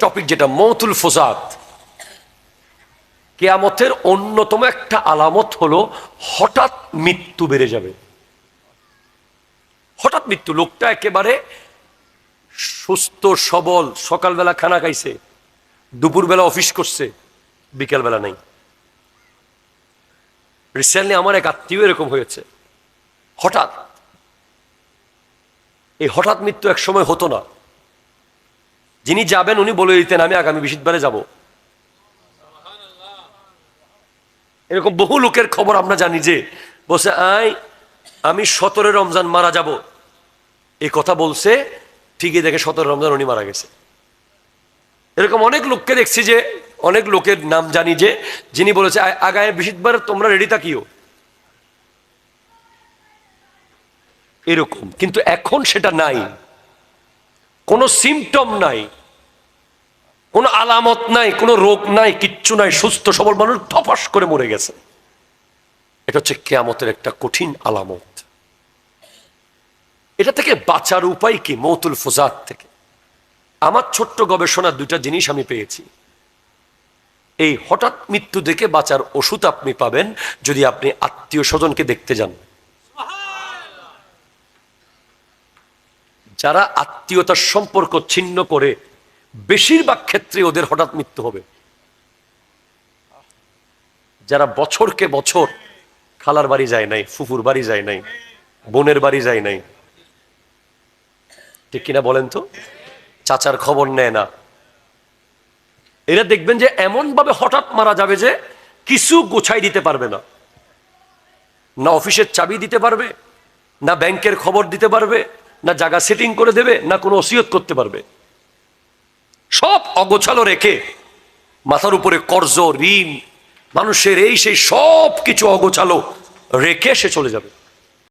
Topic যেটা, মৌতুল ফোজাত কেয়ামতের অন্যতম একটা আলামত হলো, হঠাৎ মৃত্যু বেড়ে যাবে। হঠাৎ মৃত্যু, লোকটা একেবারে সুস্থ, সবল, সকালবেলা খানা খাইছে, দুপুরবেলা অফিস করছে, বিকেলবেলা নেই। রিসেন্টলি আমার এক আত্মীয় এরকম হয়েছে। হঠাৎ। এই হঠাৎ মৃত্যু এক সময় হতো না। যিনি যাবেন, উনি বলে দিতেন, আমি আগামী বৃহস্পতিবারে যাব। এরকম বহু লোকের খবর আমরা জানি যে বলছে, আই, আমি সতেরো রমজান মারা যাব। এই কথা বলছে, ঠিকই দেখে সতেরো রমজান উনি মারা গেছে। এরকম অনেক লোককে দেখছি যে, অনেক লোকের নাম জানি যে, যিনি বলেছে, "আ- আগামী বৃহস্পতিবার তোমরা রেডি থাকিও। এরকম। কিন্তু এখন সেটা নাই। কোনো সিমটম নাই। আলামত নাই, কোনো রোগ নাই, কিচ্ছু নাই, সুস্থ সবল মানুষ ধপাস করে মরে গেছে। এটা হচ্ছে কেয়ামতের একটা কঠিন আলামত। এটা থেকে বাঁচার উপায় কি? মৌতুল ফুজাত থেকে। আমার ছোট্ট গবেষণার দুইটা জিনিস আমি পেয়েছি। এই হঠাৎ মৃত্যু দেখে বাঁচার ওষুধ আপনি পাবেন যদি আপনি আত্মীয় স্বজনকে দেখতে যান। যারা আত্মীয়তার সম্পর্ক ছিন্ন করে বেশিরভাগ ক্ষেত্রে ওদের হঠাৎ মৃত্যু হবে। যারা বছরকে বছর খালার বাড়ি যায় নাই, ফুফুর বাড়ি যায় নাই, বোনের বাড়ি যায় নাই, ঠিক কিনা বলেন তো? চাচার খবর নেয় না। এরা দেখবেন যে এমন ভাবে হঠাৎ মারা যাবে যে কিছু গোছাই দিতে পারবে না। না অফিসের চাবি দিতে পারবে, না ব্যাংকের খবর দিতে পারবে, না জায়গা সেটিং করে দেবে, না কোনো ওসিয়ত করতে পারবে। সব অগোছালো রেখে মাথার উপরে কর্জ, ঋণ, মানুষের এই সেই সব কিছু অগোছালো রেখে সে চলে যাবে।